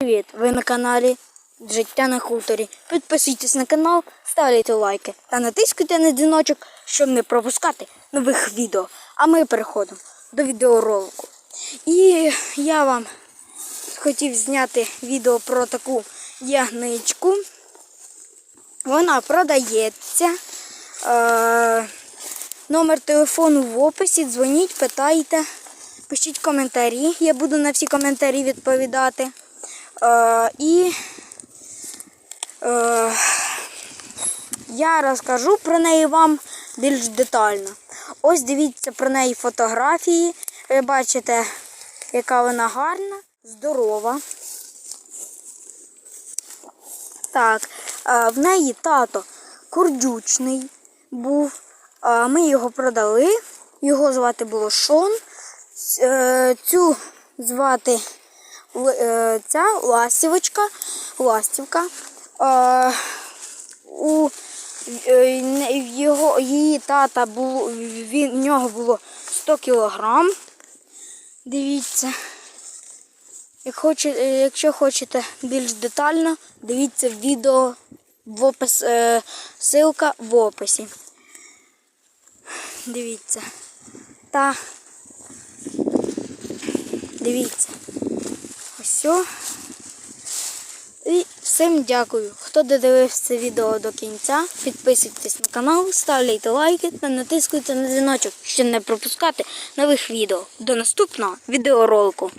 Привіт! Ви на каналі Життя на хуторі. Підписуйтесь на канал, ставляйте лайки та натискайте на дзвіночок, щоб не пропускати нових відео. А ми переходимо до відеоролику. І я вам хотів зняти відео про таку ягничку. Вона продається. Е, номер телефону в описі. Дзвоніть, питайте, пишіть коментарі. Я буду на всі коментарі відповідати. Е, і е, я розкажу про неї вам більш детально. Ось дивіться про неї фотографії. Ви бачите, яка вона гарна, здорова. Так, е, в неї тато курдючний був. Ми його продали. Його звати було Шон. Цю звати ця ластівочка. Ластівка. Е, У е, його, її тата було, він, в нього було 100 кілограм. Дивіться. Як хоче, е, якщо хочете більш детально, дивіться відео в опис, е, ссылка в описі. Дивіться. Та дивіться. Все. І всім дякую, хто додивився це відео до кінця. Підписуйтесь на канал, ставляйте лайки та натискуйте на дзвіночок, щоб не пропускати нових відео. До наступного відеоролику.